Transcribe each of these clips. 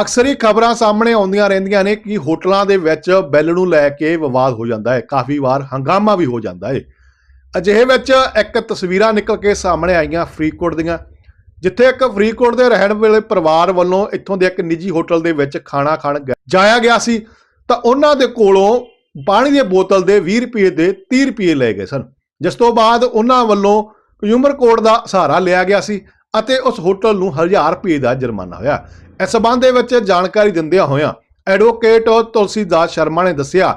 ਅਕਸਰ ਹੀ ਖਬਰਾਂ ਸਾਹਮਣੇ ਆਉਂਦੀਆਂ ਰਹਿੰਦੀਆਂ ਨੇ ਕਿ ਹੋਟਲਾਂ ਦੇ ਵਿੱਚ ਬਿੱਲ ਨੂੰ ਲੈ ਕੇ ਵਿਵਾਦ ਹੋ ਜਾਂਦਾ ਹੈ। ਕਾਫੀ ਵਾਰ ਹੰਗਾਮਾ ਵੀ ਹੋ ਜਾਂਦਾ ਹੈ। ਅਜਿਹੇ ਵਿੱਚ ਇੱਕ ਤਸਵੀਰਾਂ ਨਿਕਲ ਕੇ ਸਾਹਮਣੇ ਆਈਆਂ ਫਰੀਦਕੋਟ ਦੀਆਂ, ਜਿੱਥੇ ਇੱਕ ਫਰੀਦਕੋਟ ਦੇ ਰਹਿਣ ਵਾਲੇ ਪਰਿਵਾਰ ਵੱਲੋਂ ਇੱਥੋਂ ਦੇ ਇੱਕ ਨਿੱਜੀ ਹੋਟਲ ਦੇ ਵਿੱਚ ਖਾਣਾ ਖਾਣ ਗ- ਜਾਇਆ ਗਿਆ ਸੀ, ਤਾਂ ਉਹਨਾਂ ਦੇ ਕੋਲੋਂ ਪਾਣੀ ਦੀ ਬੋਤਲ ਦੇ 20 ਰੁਪਏ ਦੇ 30 ਰੁਪਏ ਲਏ ਗਏ ਸਨ। ਜਿਸ ਤੋਂ ਬਾਅਦ ਉਹਨਾਂ ਵੱਲੋਂ ਕੰਜ਼ਿਊਮਰ ਕੋਰਟ ਦਾ ਸਹਾਰਾ ਲਿਆ ਗਿਆ ਸੀ। ਅਤੇ ਉਸ ਹੋਟਲ ਨੂੰ 1000 ਰੁਪਏ ਦਾ ਜੁਰਮਾਨਾ ਹੋਇਆ। ਇਸ ਸਬੰਧ ਦੇ ਵਿੱਚ ਜਾਣਕਾਰੀ ਦਿੰਦਿਆਂ ਹੋਇਆਂ ਐਡਵੋਕੇਟ ਤੁਲਸੀਦਾਸ ਸ਼ਰਮਾ ਨੇ ਦੱਸਿਆ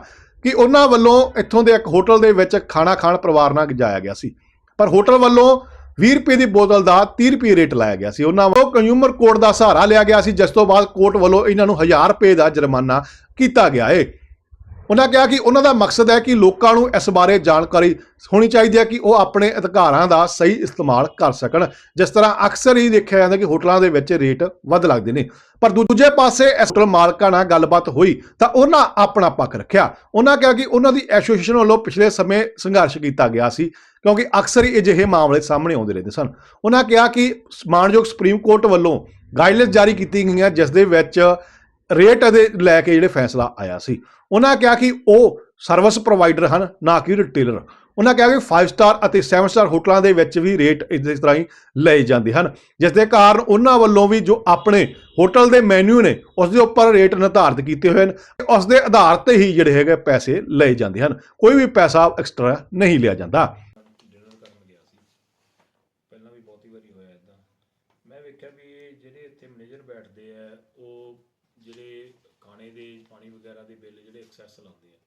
ਕਿ ਉਹਨਾਂ ਵੱਲੋਂ ਇੱਥੋਂ ਦੇ ਇੱਕ ਹੋਟਲ ਦੇ ਵਿੱਚ ਖਾਣਾ ਖਾਣ ਪਰਿਵਾਰ ਨਾਲ ਜਾਇਆ ਗਿਆ ਸੀ। ਪਰ ਹੋਟਲ ਵੱਲੋਂ 20 ਰੁਪਏ ਦੀ ਬੋਤਲ ਦਾ 30 ਰੁਪਏ ਰੇਟ ਲਾਇਆ ਗਿਆ ਸੀ। ਉਹਨਾਂ ਵੱਲੋਂ ਕੰਜ਼ਿਊਮਰ ਕੋਰਟ ਦਾ ਸਹਾਰਾ ਲਿਆ ਗਿਆ ਸੀ, ਜਿਸ ਤੋਂ ਬਾਅਦ ਕੋਰਟ ਵੱਲੋਂ ਇਹਨਾਂ ਨੂੰ 1000 ਰੁਪਏ ਦਾ ਜੁਰਮਾਨਾ ਕੀਤਾ ਗਿਆ ਹੈ ਉਹਨਾਂ ਕਿਹਾ ਕਿ ਉਹਨਾਂ ਦਾ ਮਕਸਦ ਹੈ ਕਿ ਲੋਕਾਂ ਨੂੰ ਇਸ ਬਾਰੇ ਜਾਣਕਾਰੀ ਹੋਣੀ ਚਾਹੀਦੀ ਹੈ ਕਿ ਉਹ ਆਪਣੇ ਅਧਿਕਾਰਾਂ ਦਾ ਸਹੀ ਇਸਤੇਮਾਲ ਕਰ ਸਕਣ। ਜਿਸ ਤਰ੍ਹਾਂ ਅਕਸਰ ਹੀ ਦੇਖਿਆ ਜਾਂਦਾ ਕਿ ਹੋਟਲਾਂ ਦੇ ਵਿੱਚ ਰੇਟ ਵੱਧ ਲੱਗਦੇ ਨੇ। ਪਰ ਦੂਜੇ ਪਾਸੇ ਇਸ ਹੋਟਲ ਮਾਲਕਾਂ ਨਾਲ ਗੱਲਬਾਤ ਹੋਈ ਤਾਂ ਉਹਨਾਂ ਆਪਣਾ ਪੱਖ ਰੱਖਿਆ। ਉਹਨਾਂ ਕਿਹਾ ਕਿ ਉਹਨਾਂ ਦੀ ਐਸੋਸੀਏਸ਼ਨ ਵੱਲੋਂ ਪਿਛਲੇ ਸਮੇਂ ਸੰਘਰਸ਼ ਕੀਤਾ ਗਿਆ ਸੀ ਕਿਉਂਕਿ ਅਕਸਰ ਹੀ ਅਜਿਹੇ ਮਾਮਲੇ ਸਾਹਮਣੇ ਆਉਂਦੇ ਰਹਿੰਦੇ ਸਨ। ਉਹਨਾਂ ਕਿਹਾ ਕਿ ਮਾਨਯੋਗ ਸੁਪਰੀਮ ਕੋਰਟ ਵੱਲੋਂ ਗਾਈਡਲਾਈਨਸ ਜਾਰੀ ਕੀਤੀ ਗਈਆਂ, ਜਿਸ ਦੇ ਵਿੱਚ ਰੇਟ ਦੇ ਲੈ ਕੇ ਜਿਹੜੇ ਫੈਸਲਾ ਆਇਆ ਸੀ। ਉਹਨਾਂ ਕਿਹਾ ਕਿ ਉਹ ਸਰਵਿਸ ਪ੍ਰੋਵਾਈਡਰ ਹਨ, ਨਾ ਕਿ ਰਿਟੇਲਰ ਉਹਨਾਂ ਕਿਹਾ ਕਿ 5 ਸਟਾਰ ਅਤੇ 7 ਸਟਾਰ ਹੋਟਲਾਂ ਦੇ ਵਿੱਚ ਵੀ ਰੇਟ ਇਸ ਤਰ੍ਹਾਂ ਹੀ ਲਏ ਜਾਂਦੇ ਹਨ। ਜਿਸ ਦੇ ਕਾਰਨ ਉਹਨਾਂ ਵੱਲੋਂ ਵੀ ਜੋ ਆਪਣੇ ਹੋਟਲ ਦੇ ਮੈਨੂ ਨੇ, ਉਸ ਦੇ ਉੱਪਰ ਰੇਟ ਨਿਰਧਾਰਿਤ ਕੀਤੇ ਹੋਏ ਹਨ ਉਸ ਦੇ ਆਧਾਰ ਤੇ ਹੀ ਜਿਹੜੇ ਹੈਗੇ ਪੈਸੇ ਲਏ ਜਾਂਦੇ ਹਨ। ਕੋਈ ਵੀ ਪੈਸਾ ਐਕਸਟਰਾ ਨਹੀਂ ਲਿਆ ਜਾਂਦਾ। ਪਹਿਲਾਂ ਵੀ ਬਹੁਤੀ ਵਾਰੀ ਹੋਇਆ ਇਦਾਂ ਮੈਂ ਵੇਖਿਆ ਵੀ ਜਿਹੜੇ ਇੱਥੇ ਮੈਨੇਜਰ ਬੈਠਦੇ ਆ, ਉਹ ਜਿਹੜੇ ਖਾਣੇ ਦੇ ਪਾਣੀ ਵਗੈਰਾ ਦੇ ਬਿੱਲ ਜਿਹੜੇ ਐਕਸੈਸ ਲਾਉਂਦੇ ਆ।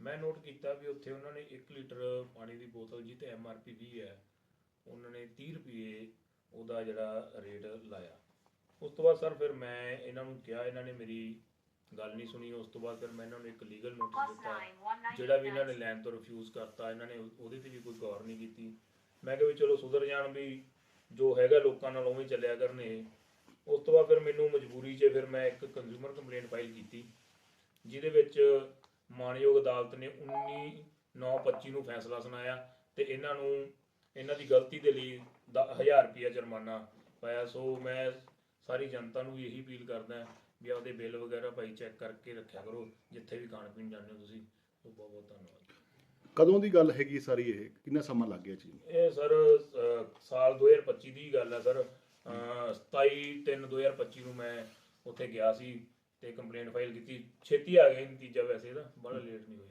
ਮੈਂ ਨੋਟ ਕੀਤਾ ਵੀ ਉੱਥੇ ਉਹਨਾਂ ਨੇ 1 ਲੀਟਰ ਪਾਣੀ ਦੀ ਬੋਤਲ ਜੀ ਤੇ ਐਮਆਰਪੀ 20 ਹੈ ਉਹਨਾਂ ਨੇ 30 ਰੁਪਏ ਉਹਦਾ ਜਿਹੜਾ ਰੇਟ ਲਾਇਆ। ਉਸ ਤੋਂ ਬਾਅਦ ਸਰ ਫਿਰ ਮੈਂ ਇਹਨਾਂ ਨੂੰ ਕਿਹਾ ਇਹਨਾਂ ਨੇ ਮੇਰੀ ਗੱਲ ਨਹੀਂ ਸੁਣੀ। ਉਸ ਤੋਂ ਬਾਅਦ ਫਿਰ ਮੈਂ ਇਹਨਾਂ ਨੂੰ ਇੱਕ ਲੀਗਲ ਨੋਟਿਸ ਦਿੱਤਾ। ਜਿਹੜਾ ਵੀ ਇਹਨਾਂ ਨੇ ਲੈਣ ਤੋਂ ਰਿਫਿਊਜ਼ ਕਰਤਾ ਇਹਨਾਂ ਨੇ ਉਹਦੇ ਤੇ ਵੀ ਕੋਈ ਗੌਰ ਨਹੀਂ ਕੀਤੀ। ਮੈਂ ਕਿਹਾ ਵੀ ਚਲੋ ਸੁਧਰ ਜਾਣ ਵੀ ਜੋ ਹੈਗਾ ਲੋਕਾਂ ਨਾਲ ਉਵੇਂ ਚੱਲਿਆ ਕਰਨ। ਉਸ ਤੋਂ ਬਾਅਦ ਫਿਰ ਮੈਨੂੰ ਮਜਬੂਰੀ 'ਚ ਫਿਰ ਮੈਂ ਇੱਕ ਕੰਜ਼ਿਊਮਰ ਕੰਪਲੇਂਟ ਫਾਈਲ ਕੀਤੀ ਜਿਹਦੇ ਵਿੱਚ ਮਾਨਯੋਗ ਅਦਾਲਤ ਨੇ 19 9 25 ਨੂੰ ਫੈਸਲਾ ਸੁਣਾਇਆ ਤੇ ਇਹਨਾਂ ਨੂੰ ਇਹਨਾਂ ਦੀ ਗਲਤੀ ਦੇ ਲਈ 1000 ਰੁਪਇਆ ਜੁਰਮਾਨਾ ਪਾਇਆ। ਸੋ ਮੈਂ ਸਾਰੀ ਜਨਤਾ ਨੂੰ ਇਹੀ ਅਪੀਲ ਕਰਦਾ ਵੀ ਆਪਦੇ ਬਿੱਲ ਵਗੈਰਾ ਭਾਈ ਚੈੱਕ ਕਰਕੇ ਰੱਖਿਆ ਕਰੋ ਜਿੱਥੇ ਵੀ ਖਾਣ ਪੀਣ ਜਾਂਦੇ ਹੋ ਤੁਸੀਂ। ਸੋ ਬਹੁਤ ਬਹੁਤ ਧੰਨਵਾਦ। ਕਦੋਂ ਦੀ ਗੱਲ ਹੈਗੀ ਸਾਰੀ ਇਹ? ਕਿੰਨਾ ਸਮਾਂ ਲੱਗ ਗਿਆ ਚੀਜ਼ ਨੂੰ ਇਹ ਸਰ ਅਹ, ਸਾਲ 2025 ਦੀ ਗੱਲ ਹੈ ਸਰ। 27 3 2025 ਨੂੰ ਮੈਂ ਉੱਥੇ ਗਿਆ ਸੀ ਤੇ ਕੰਪਲੇਂਟ ਫਾਈਲ ਕੀਤੀ। ਛੇਤੀ ਆ ਗਿਆ ਨਤੀਜਾ ਵੈਸੇ ਇਹਦਾ ਬੜਾ ਲੇਟ ਨਹੀਂ ਹੋਈ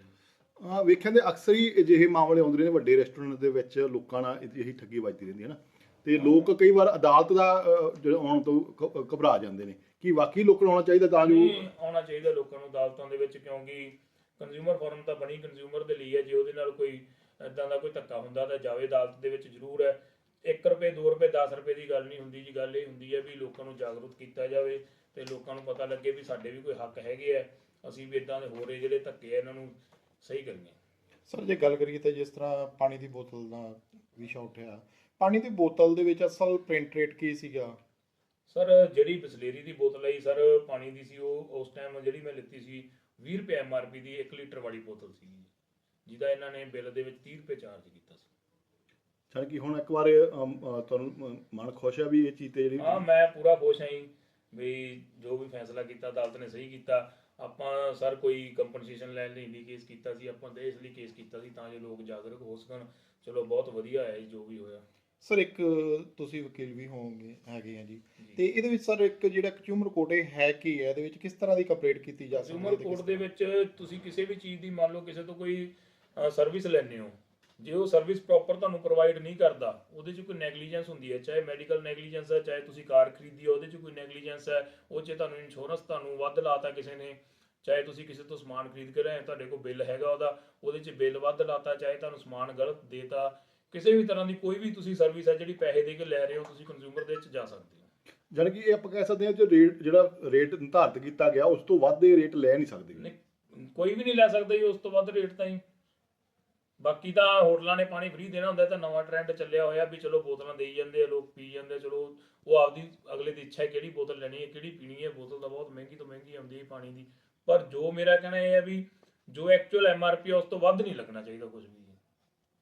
ਆ ਵੇਖਿਆ ਦੇ ਅਕਸਰ ਹੀ ਅਜਿਹੇ ਮਾਮਲੇ ਆਉਂਦੇ ਨੇ ਵੱਡੇ ਰੈਸਟੋਰੈਂਟ ਦੇ ਵਿੱਚ ਲੋਕਾਂ ਨਾਲ ਇਹੀ ਠੱਗੀ ਵੱਜਦੀ ਰਹਿੰਦੀ ਹੈ ਨਾ। ਤੇ ਲੋਕ ਕਈ ਵਾਰ ਅਦਾਲਤ ਦਾ ਜਦੋਂ ਆਉਣ ਤੋਂ ਘਬਰਾ ਜਾਂਦੇ ਨੇ ਕਿ ਵਾਕਈ ਲੋਕਾਂ ਨੂੰ ਆਉਣਾ ਚਾਹੀਦਾ ਤਾਂ ਜੋ ਆਉਣਾ ਚਾਹੀਦਾ ਲੋਕਾਂ ਨੂੰ ਅਦਾਲਤਾਂ ਦੇ ਵਿੱਚ ਕਿਉਂਕਿ ਕੰਜ਼ਿਊਮਰ ਫੋਰਮ ਤਾਂ ਬਣੀ ਕੰਜ਼ਿਊਮਰ ਦੇ ਲਈ ਹੈ। ਜੇ ਉਹਦੇ ਨਾਲ ਕੋਈ ਇਦਾਂ ਦਾ ਕੋਈ ਧੱਕਾ ਹੁੰਦਾ ਤਾਂ ਜਾਵੇ ਅਦਾਲਤ ਦੇ ਵਿੱਚ ਜ਼ਰੂਰ ਹੈ। 1 ਰੁਪਏ 2 ਰੁਪਏ 10 ਰੁਪਏ ਦੀ ਗੱਲ ਨਹੀਂ ਹੁੰਦੀ ਜੀ। ਗੱਲ ਇਹ ਹੁੰਦੀ ਹੈ ਵੀ ਲੋਕਾਂ ਨੂੰ ਜਾਗਰੂਕ ਕੀਤਾ ਜਾਵੇ ਤੇ ਲੋਕਾਂ ਨੂੰ ਪਤਾ ਲੱਗੇ ਵੀ ਸਾਡੇ ਵੀ ਕੋਈ ਹੱਕ ਹੈਗੇ ਆ। ਅਸੀਂ ਵੀ ਇਦਾਂ ਦੇ ਹੋ ਰਹੇ ਜਿਹੜੇ ਧੱਕੇ ਆ ਇਹਨਾਂ ਨੂੰ ਸਹੀ ਕਰੀਏ। ਸਰ ਜੇ ਗੱਲ ਕਰੀਏ ਤਾਂ ਜਿਸ ਤਰ੍ਹਾਂ ਪਾਣੀ ਦੀ ਬੋਤਲ ਦਾ ਵਿਸ਼ਾ ਉੱਠਿਆ ਪਾਣੀ ਦੀ ਬੋਤਲ ਦੇ ਵਿੱਚ ਅਸਲ ਪ੍ਰਿੰਟ ਰੇਟ ਕੀ ਸੀਗਾ? ਸਰ ਜਿਹੜੀ ਬਿਸਲੇਰੀ ਦੀ ਬੋਤਲ ਆਈ ਸਰ ਪਾਣੀ ਦੀ ਸੀ ਉਹ ਉਸ ਟਾਈਮ ਜਿਹੜੀ ਮੈਂ ਲਿੱਤੀ ਸੀ 20 ਰੁਪਏ ਐਮਆਰਪੀ ਦੀ 1 ਲੀਟਰ ਵਾਲੀ ਬੋਤਲ ਸੀ ਜਿਹਦਾ ਇਹਨਾਂ ਨੇ ਬਿੱਲ ਦੇ ਵਿੱਚ 30 ਰੁਪਏ ਚਾਰਜ ਕੀਤਾ ਸੀ। ਛੜ ਕਿ ਹੁਣ ਇੱਕ ਵਾਰ ਤੁਹਾਨੂੰ ਮਨ ਖੁਸ਼ ਆ ਵੀ ਇਹ ਚੀਜ਼ ਤੇ ਜਿਹੜੀ ਹਾਂ ਮੈਂ ਪੂਰਾ ਖੁਸ਼ ਹਾਂ ਜੀ ਵੀ ਜੋ ਵੀ ਫੈਸਲਾ ਕੀਤਾ ਅਦਾਲਤ ਨੇ ਸਹੀ ਕੀਤਾ। ਆਪਾਂ ਸਰ ਕੋਈ ਕੰਪਨਸੇਸ਼ਨ ਲੈਣ ਲਈ ਨਹੀਂ ਕੇਸ ਕੀਤਾ ਸੀ ਆਪਾਂ ਇਸ ਲਈ ਕੇਸ ਕੀਤਾ ਸੀ ਤਾਂ ਜੋ ਲੋਕ ਜਾਗਰੂਕ ਹੋ ਸਕਣ। ਚਲੋ ਬਹੁਤ ਵਧੀਆ ਹੈ ਜੀ ਜੋ ਵੀ ਹੋਇਆ। ਸਰ ਇੱਕ ਤੁਸੀਂ ਵਕੀਲ ਵੀ ਹੋਵੋਗੇ ਹੈਗੇ ਆ ਜੀ। ਤੇ ਇਹਦੇ ਵਿੱਚ ਸਰ ਇੱਕ ਜਿਹੜਾ ਕੰਜ਼ਿਊਮਰ ਕੋਰਟ ਇਹ ਹੈ ਕੀ ਹੈ? ਇਹਦੇ ਵਿੱਚ ਕਿਸ ਤਰ੍ਹਾਂ ਦੀ ਕੰਪਲੇਂਟ ਕੀਤੀ ਜਾ ਸਕਦੀ ਕੰਜ਼ਿਊਮਰ ਤੇ ਕੋਰਟ ਦੇ ਵਿੱਚ ਤੁਸੀਂ ਕਿਸੇ ਵੀ ਚੀਜ਼ ਦੀ ਮੰਨ ਲਓ ਕਿਸੇ ਤੋਂ ਕੋਈ ਸਰਵਿਸ ਲੈਣੇ ਹੋ। ਜੇ ਉਹ ਸਰਵਿਸ ਪ੍ਰੋਪਰ ਤੁਹਾਨੂੰ ਪ੍ਰੋਵਾਈਡ ਨਹੀਂ ਕਰਦਾ ਉਹਦੇ 'ਚ ਕੋਈ ਨੈਗਲੀਜੈਂਸ ਹੁੰਦੀ ਹੈ ਚਾਹੇ ਮੈਡੀਕਲ ਨੈਗਲੀਜੈਂਸ ਹੈ ਚਾਹੇ ਤੁਸੀਂ ਕਾਰ ਖਰੀਦੀ ਹੈ ਉਹਦੇ 'ਚ ਕੋਈ ਨੈਗਲੀਜੈਂਸ ਹੈ ਉਹ 'ਚ ਤੁਹਾਨੂੰ ਇੰਸ਼ੋਰੈਂਸ ਤੁਹਾਨੂੰ ਵੱਧ ਲਾਤਾ ਕਿਸੇ ਨੇ ਚਾਹੇ ਤੁਸੀਂ ਕਿਸੇ ਤੋਂ ਸਮਾਨ ਖਰੀਦ ਕੇ ਲਿਆਏ ਤੁਹਾਡੇ ਕੋਲ ਬਿੱਲ ਹੈਗਾ ਉਹਦਾ ਉਹਦੇ 'ਚ ਬਿੱਲ ਵੱਧ ਲਾਤਾ ਚਾਹੇ ਤੁਹਾਨੂੰ ਸਮਾਨ ਗਲਤ ਦੇਤਾ ਕਿਸੇ ਵੀ ਤਰ੍ਹਾਂ ਦੀ ਕੋਈ ਵੀ ਤੁਸੀਂ ਸਰਵਿਸ ਹੈ ਜਿਹੜੀ ਪੈਸੇ ਦੇ ਕੇ ਲੈ ਰਹੇ ਹੋ ਤੁਸੀਂ ਕੰਜ਼ਿਊਮਰ ਦੇ ਵਿੱਚ ਜਾ ਸਕਦੇ ਹੋ। ਜਾਣੀ ਕਿ ਇਹ ਆਪਾਂ ਕਹਿ ਸਕਦੇ ਹਾਂ ਜੋ ਰੇਟ ਜਿਹੜਾ ਰੇਟ ਨਿਰਧਾਰਿਤ ਕੀਤਾ ਗਿਆ ਉਸ ਤੋਂ ਵੱਧ ਇਹ ਰੇਟ ਲੈ ਨਹੀਂ ਸਕਦੇ। ਕੋਈ ਵੀ ਨਹੀਂ ਲੈ ਸਕਦਾ ਜੀ ਉਸ ਤੋਂ ਵੱਧ ਰੇਟ ਤਾਂ ਹੀ ਬਾਕੀ ਤਾਂ ਹੋਟਲਾਂ ਨੇ ਪਾਣੀ ਫ੍ਰੀ ਦੇਣਾ ਹੁੰਦਾ ਤਾਂ ਨਵਾਂ ਟ੍ਰੈਂਡ ਚੱਲਿਆ ਹੋਇਆ ਵੀ ਚਲੋ ਬੋਤਲਾਂ ਦੇਈ ਜਾਂਦੇ ਆ ਲੋਕ ਪੀ ਜਾਂਦੇ ਆ, ਚਲੋ ਉਹ ਆਪਦੀ ਅਗਲੇ ਦੀ ਇੱਛਾ ਹੈ ਕਿਹੜੀ ਬੋਤਲ ਲੈਣੀ ਹੈ ਕਿਹੜੀ ਪੀਣੀ ਹੈ ਬੋਤਲ ਤਾਂ ਬਹੁਤ ਮਹਿੰਗੀ ਤੋਂ ਮਹਿੰਗੀ ਆਉਂਦੀ ਹੈ ਪਾਣੀ ਦੀ। ਪਰ ਜੋ ਮੇਰਾ ਕਹਿਣਾ ਇਹ ਹੈ ਵੀ ਜੋ ਐਕਚੁਅਲ ਐਮਆਰਪੀ ਉਸ ਤੋਂ ਵੱਧ ਨਹੀਂ ਲੱਗਣਾ ਚਾਹੀਦਾ ਕੁਝ ਵੀ।